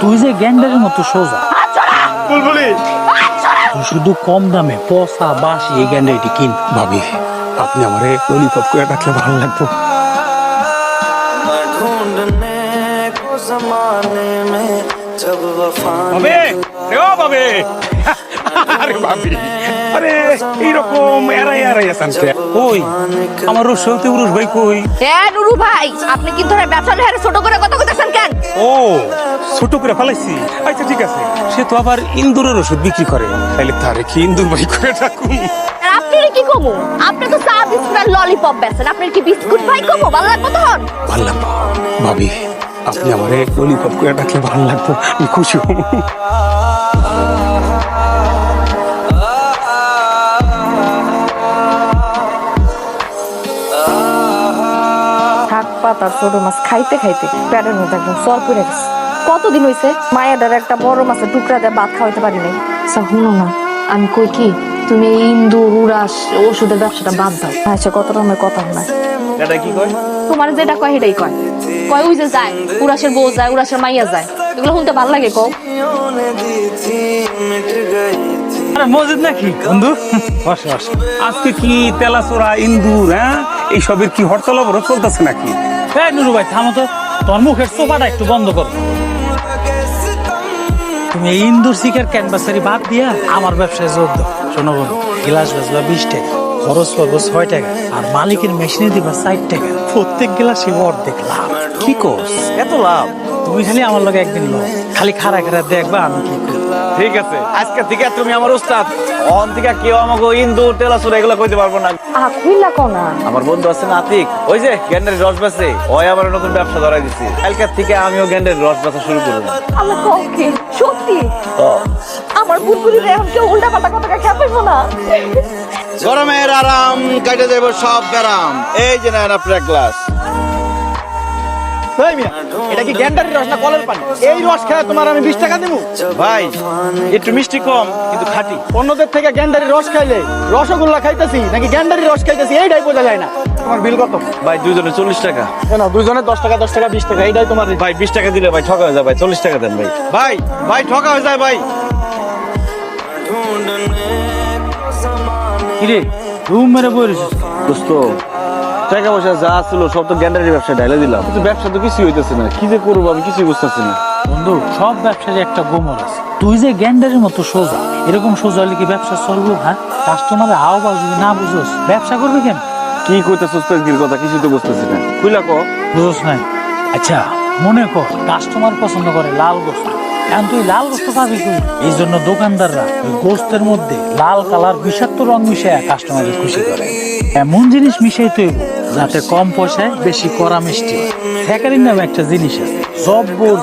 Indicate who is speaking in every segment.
Speaker 1: তুই যে গ্যান্ডারের মতো সোজা। শুধু কম দামে পসা বাসি এই গ্যান্ডারিটি কিন।
Speaker 2: ভাবি আপনি আমারে ললিপপ করে রাখলে ভালো লাগতো। জমানে আরে ভাবি। আরে এইরকম এরাই এরাই আছেন
Speaker 1: কই? আমার রুশ সৌতি উরুশ ভাই কই?
Speaker 3: হ্যাঁ নুরু ভাই আপনি কি ধরে ব্যবসা লহারে ছোট করে কথা কইতাছেন কেন
Speaker 2: ও ছোট করে ফলাইছি। আচ্ছা ঠিক আছে। সে তো আবার ইন্দুরের ওষুধ বিক্রি করে। তাহলে তারে কি ইন্দুর ভাই কয়ে
Speaker 3: ডাকুম? আপনি কি কমু? আপনি তো চা বিস্কুট ললিপপ বেচেন। আপনার কি বিস্কুট ভাই কমু? ভালো লাগবে তখন?
Speaker 2: ভালো ভাবি আপনি আমারে ললিপপ করে রাখলে ভালো লাগতো আমি খুশি হব।
Speaker 4: শাক পাতা ছোট মাছ খাইতে খাইতে পেটের মধ্যে একদম সর পড়ে গেছে। কতদিন হয়েছে মায়ের একটা বড় মাছের টুকরা দিয়ে ভাত খাওয়াইতে পারি নাই। আচ্ছা শুনো না আমি কই কি? তুমি এই ইন্দুর উড়াস ওষুধের ব্যবসাটা বাদ দাও। আচ্ছা কত রকমের কথা শোনায়
Speaker 3: তোমার যেটা কয় সেটাই কয়। কয় যায় উড়াসের বউ যায় উড়াসের মাইয়া যায়। এগুলো শুনতে ভালো লাগে
Speaker 1: মসজিদ নাকি, বন্ধু?
Speaker 2: আজকে কি তেলাচোরা, ইন্দুর হ্যাঁ? এইসবের কি হরতাল অবরোধ চলতেছে নাকি?
Speaker 1: হ্যাঁ নুরু ভাই, থামো তো। তোর মুখের সোফাটা একটু বন্ধ করো। তুমি ইন্দুর শিখের ক্যানভাসারি বাদ দিয়া আমার ব্যবসায় যোগ দাও। শোনো বন্ধু, গিলাস বাজবা বিশ টাকা। খরচ করব ছয় টাকা, আর মালিকের মেশিনে দিবা ষাট টাকা। প্রত্যেক গ্লাসে অর্ধেক লাভ। কি করস
Speaker 5: এত লাভ?
Speaker 1: তুমি খালি আমার লগে একদিন লো খালি খাড়া খাড়া দেখবা আমি কি করি।
Speaker 5: ঠিক আছে। আজকে থেকে তুমি আমার উস্তাদ। অন থেকে কেউ আমাকে ইন্দু তেলাসুরা এগুলো কইতে পারব না।
Speaker 4: আহ খুইলা কোনা?
Speaker 5: আমার বন্ধু আছে না আতিক? ওই যে গ্যান্ডের রস বেচে। ওই আমার নতুন ব্যবসা ধরাই দিছি। কালকার থেকে আমিও গ্যান্ডের রস বেচা শুরু করব।
Speaker 3: আমার কও সত্যি? আমার বুলবুলির এখন কেউ উল্টা পাল্টা কথা না।
Speaker 5: গরমের আরাম কাটে যাইব সব ব্যারাম। এই যে নেন আপনার এক গ্লাস
Speaker 6: এটা কি গ্যান্ডারের রস না রস খেয়ে তোমার আমি বিশ টাকা দেবো
Speaker 5: ভাই একটু মিষ্টি কম কিন্তু খাঁটি।
Speaker 6: অন্যদের থেকে গ্যান্ডারি রস খাইলে রসগোল্লা খাইতেছি নাকি গ্যান্ডারি রস খাইতেছি এইটাই বোঝা যায়
Speaker 5: ভাই দুজনে চল্লিশ টাকা।
Speaker 6: না দুজনে দশ টাকা দশ টাকা বিশ টাকা এইটাই তোমার
Speaker 5: ভাই বিশ টাকা দিলে ভাই ঠকা হয়ে যায় ভাই চল্লিশ টাকা দেন ভাই। ভাই ভাই ঠকা হয়ে যায় ভাই।
Speaker 1: কিরে রুম
Speaker 5: দোস্ত টাকা পয়সা যা ছিল সব তো গ্যান্ডারির ব্যবসা ডাইলে দিলাম। কিন্তু ব্যবসা তো কিছুই হইতেছে না। কি যে করব আমি কিছুই বুঝতেছি না।
Speaker 1: বন্ধু সব ব্যবসারই একটা গোমর আছে তুই যে গ্যান্ডারের মতো সোজা এরকম সোজা হলে কি ব্যবসা চলবো হ্যাঁ? কাস্টমারের আহ্বান যদি না বুঝোস ব্যবসা করবে কেন?
Speaker 5: কি কইতেছিস তেজগির কথা কিছুই তো বুঝতেছি না। কইলা কো
Speaker 1: বুঝোস নাই? আচ্ছা মনে কর কাস্টমার পছন্দ করে লাল গোস্ত। এখন তুই লাল গোস্ত পাবি কই? এই জন্য দোকানদাররা ওই গোস্তের মধ্যে লাল কালার বিষাক্ত রং মিশায় কাস্টমারকে খুশি করে। এমন জিনিস মিশাই তৈব যাতে কম পয়সায় বেশি করা মিষ্টি হয়। স্যাকারিন নামে একটা জিনিস আছে জব্বর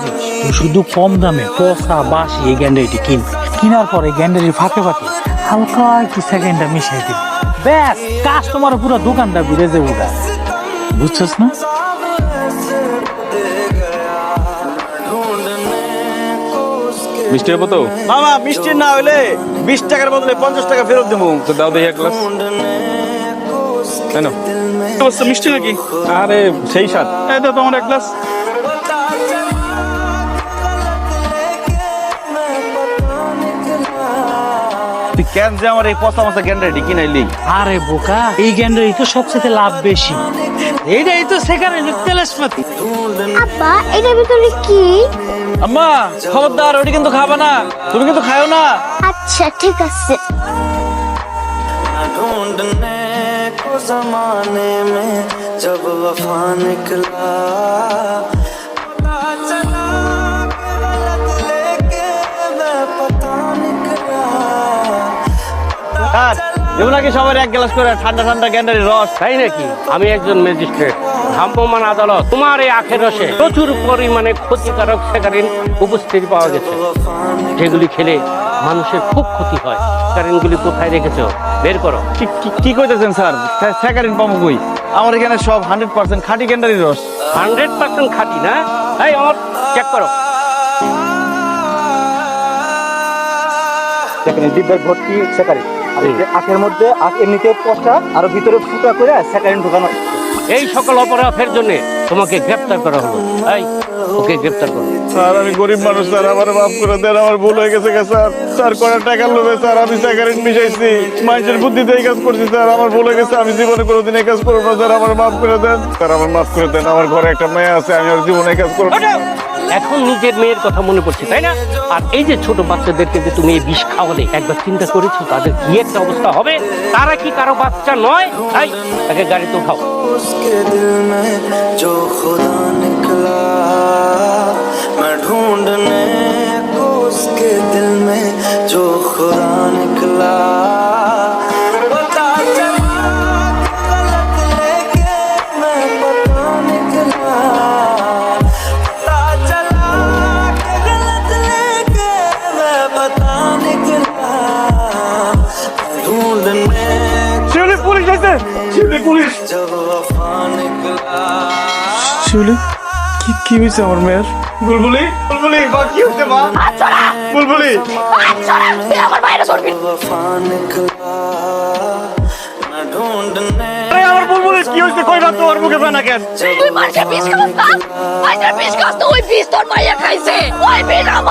Speaker 1: শুধু কম দামে পচা বাসি এই গ্যান্ডারিটি কিনবি। কেনার পরে গ্যান্ডারির ফাঁকে ফাঁকে হালকা একটু সেকেন্ডটা মিশাই দিবি। ব্যাস কাস্টমার পুরো দোকানটা ঘুরে যে উঠা বুঝছস না?
Speaker 5: মিষ্টি হব তো মামা মিষ্টি না হইলে বিশ টাকার বদলে পঞ্চাশ টাকা ফেরত দেবো। তো দাও দেখি এক গ্লাস কেন? অবস্থা মিষ্টি নাকি? আরে সেই এই তো তোমার এক গ্লাস কেন যে আমার এই পচা গ্যান্ডারিটি
Speaker 1: আরে বোকা এই গ্যান্ডারি তো সবচেয়ে লাভ বেশি। তো সেখানে
Speaker 7: আব্বা এটার ভিতরে কি?
Speaker 5: আম্মা খবরদার ওটি কিন্তু খাবে না। তুমি কিন্তু খাও না।
Speaker 7: আচ্ছা ঠিক আছে।
Speaker 8: जमाने में जब वफा निकला पता चला कि गलत लेके मैं पता निकला
Speaker 5: আর দেবো নাকি সবার এক গ্লাস করে ঠান্ডা ঠান্ডা গ্যান্ডারি রস
Speaker 9: তাই নাকি আমি একজন ম্যাজিস্ট্রেট ভ্রাম্যমান আদালত তোমার এই আখের রসে প্রচুর পরিমাণে ক্ষতিকারক স্যাকারিন উপস্থিতি পাওয়া গেছে যেগুলি খেলে মানুষের খুব ক্ষতি হয়। স্যাকারিনগুলি কোথায় রেখেছো? বের করো।
Speaker 5: কি- কইতেছেন স্যার? স্যাকারিন পাবো কই? আমার এখানে সব হান্ড্রেড পার্সেন্ট খাঁটি গ্যান্ডারি রস।
Speaker 9: হান্ড্রেড পার্সেন্ট খাঁটি না? এই আমার চেক করো।
Speaker 6: ডিব্বার ভর্তি স্যাকারিন এই আখের মধ্যে আখ এমনিতে পচা আর ভিতরে ফুটা করে স্যাকারিন ঢোকানো।
Speaker 9: এই সকল অপরাধের জন্য তোমাকে গ্রেপ্তার করা হলো। এই ওকে গ্রেপ্তার করো।
Speaker 5: স্যার আমি গরিব মানুষ স্যার আমার মাফ করে দেন আমার ভুল হয়ে গেছে স্যার। স্যার কটা টাকা লোভে স্যার আমি সিগারেট মিশাইছি। মানুষের বুদ্ধিতে এই কাজ করছি স্যার আমার ভুল হয়ে গেছে আমি জীবনে কোনোদিন এই কাজ করব না স্যার আমার মাফ করে দেন। স্যার আমার মাফ করে দেন আমার ঘরে একটা মেয়ে আছে আমি আর জীবনে এই কাজ করব না।
Speaker 9: এখন নিজের মেয়ের কথা মনে পড়ছে তাই না? আর এই যে ছোট বাচ্চাদেরকে যে তুমি এই বিষ খাওয়ালে একবার চিন্তা করেছ তাদের কি একটা অবস্থা হবে? তারা কি কারও বাচ্চা নয়? তাই তাকে গাড়িতে উঠাও।
Speaker 5: শিউলি পুলিশ আছে শিউলি পুলিশ শিউলি কি কি হয়েছে আমার মেয়ের বুলবুলি বুলবুলি বা কি হয়েছে মা বুলবুলি আমার বাইরে সরবি কি হইছে কইরা তোর মুখে বানা কেন
Speaker 4: তুই মারছে বিষ খাস হ্যাঁ? না আইছে বিষ খাস তো ওই বিষ তোর মাইয়া খাইছে। ওই বিষ আমার